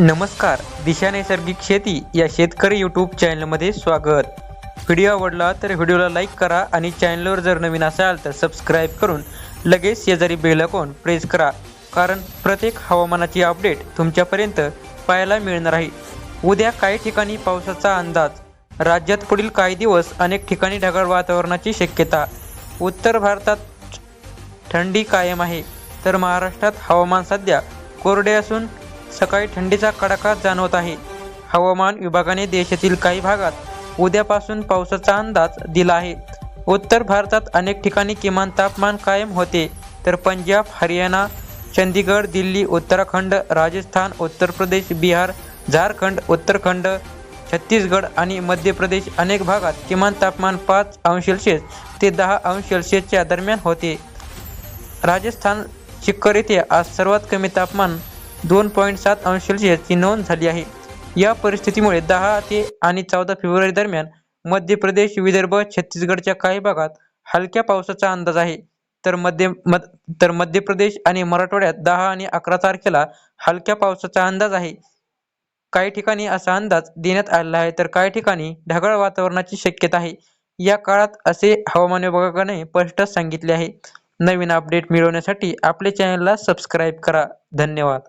नमस्कार दिशा नैसर्गिक शेती या शेतकरी यूट्यूब चॅनलमध्ये स्वागत. व्हिडिओ आवडला तर व्हिडिओला लाईक करा आणि चॅनलवर जर नवीन असाल तर सबस्क्राईब करून लगेच शेजारी बेल प्रेस करा. कारण प्रत्येक हवामानाची अपडेट तुमच्यापर्यंत पाहायला मिळणार आहे. उद्या काही ठिकाणी पावसाचा अंदाज. राज्यात पुढील काही दिवस अनेक ठिकाणी ढगाळ वातावरणाची शक्यता. उत्तर भारतात थंडी कायम आहे. तर महाराष्ट्रात हवामान सध्या कोरडे असून सकाळी थंडीचा कडाका जाणवत आहे. हवामान विभागाने देशातील काही भागात उद्यापासून पावसाचा अंदाज दिला आहे. उत्तर भारतात अनेक ठिकाणी किमान तापमान कायम होते. तर पंजाब हरियाणा चंदीगड दिल्ली उत्तराखंड राजस्थान उत्तर प्रदेश बिहार झारखंड उत्तराखंड छत्तीसगड आणि मध्य प्रदेश अनेक भागात किमान तापमान पाच अंश सेल्सिअस ते दहा अंश सेल्सिअसच्या दरम्यान होते. राजस्थान चिक्कर येथे आज सर्वात कमी तापमान दोन पॉईंट सात अंश सेल्सिअसची नोंद झाली आहे. या परिस्थितीमुळे दहा ते आणि चौदा फेब्रुवारी दरम्यान मध्य प्रदेश विदर्भ छत्तीसगडच्या काही भागात हलक्या पावसाचा अंदाज आहे. तर मध्य मद, तर मध्य प्रदेश आणि मराठवाड्यात दहा आणि अकरा तारखेला हलक्या पावसाचा अंदाज आहे. काही ठिकाणी असा अंदाज देण्यात आलेला आहे तर काही ठिकाणी ढगाळ वातावरणाची शक्यता आहे. या काळात असे हवामान विभागाने स्पष्ट सांगितले आहे. नवीन अपडेट मिळवण्यासाठी आपले चॅनलला सबस्क्राईब करा. धन्यवाद.